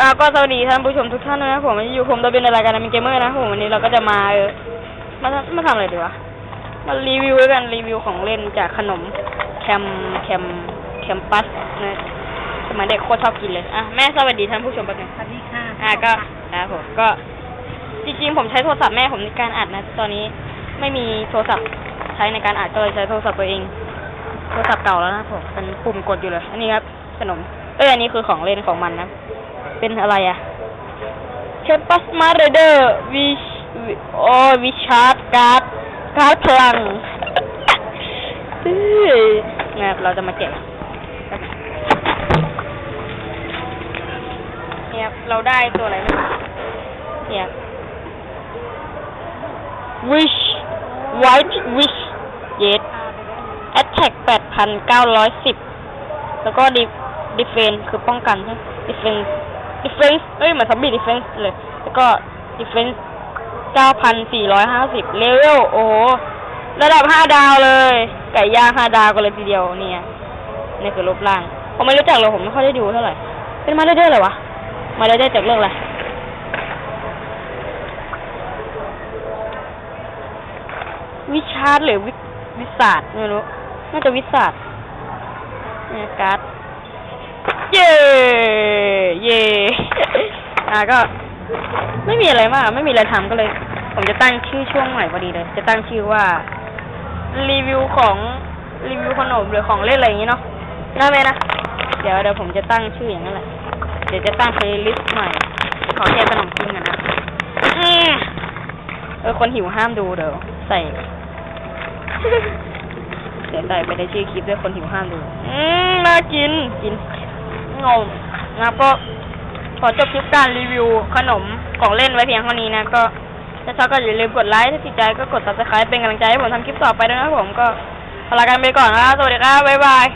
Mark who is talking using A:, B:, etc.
A: อ่าก็สวัสดีท่านผู้ชมทุกท่านด้วยนะครับผมอยู่ผมตัวเป็นในรายการมิเกมเมอร์นะครับผมวันนี้เราก็จะมาเออมาทำมาทำอะไรดีวะมารีวิวแล้วกันรีวิวของเล่นจากขนมแคมแคมแคมปัสนะสมัยเด็กโคตรชอบกินเลยอะแม่สวัสดีท่านผู้ชมแป๊บนึง
B: สวัสดีค่ะ
A: อะก็ครับผมก็ จริงๆผมใช้โทรศัพท์แม่ผมในการอัดนะ ตอนนี้ไม่มีโทรศัพท์ใช้ในการอัดก็เลยใช้โทรศัพท์ตัวเอง โทรศัพท์เก่าแล้วนะครับผมเป็นปุ่มกดอยู่เลย อันนี้ครับขนมเอ้ยอันนี้คือของเล่นของมันนะ เป็นอะไรอะเชปปัสมาเรเดอร์วิชโอ้วิชาร์ดการ์ดการ์ดพลังเฮ้ยนะครับเราจะมาแกะเนี่ยครับเราได้ตัวอะไรไม่รู้เนี่ย wish white wish เย็ด attack แปดพันเก้าร้อยสิบแล้วก็ def- defense คือป้องกันใช่ไหม defense defense เอ้ยเหมือนซอมบี้ defense เลย แล้วก็ defense เก้าพันสี่ร้อยห้าสิบ level โอ้โห ระดับห้าดาวเลย ไก่ย่างห้าดาวกันเลยทีเดียวเนี่ยนี่คือรูปร่าง ผมไม่รู้จักเลยผมไม่ค่อยได้ดูเท่าไหร่ เป็นมาเดอร์เลยวะ มาเดอร์จากเรื่องอะไรวิชาร์ดหรือวิวิสาดไม่รู้ น่าจะวิสาดเนี่ยการ์ดเย่เย่ อะก็ ไม่มีอะไรมากไม่มีอะไรทำก็เลย ผมจะตั้งชื่อช่วงใหม่พอดีเลย จะตั้งชื่อว่า รีวิวของรีวิวขนมหรือของเล่นอะไรอย่างงี้เนาะได้ไหมนะเดี๋ยวเดี๋ยวผมจะตั้งชื่ออย่างนั้นแหละเดี๋ยวจะตั้งเพลย์ลิสต์ใหม่ขอแค่ขนมกินกันนะเออคนหิวห้ามดูเดี๋ยวใส่เดี๋ยวใส่ไปในชื่อคลิปด้วยคนหิวห้ามดู อืมน่ากินกินงงนะครับก็ อจบคลิปการรีวิวขนมของเล่นไว้เพียงเท่านี้นะก็ถ้าชอบก็อย่าลืมกดไลค์ถ้าติดใจก็กด subscribe เป็นกำลังใจให้ผมทำคลิปต่อไปด้วยนะผมก็ลากันไปก่อนนะครับสวัสดีครับบ๊ายบาย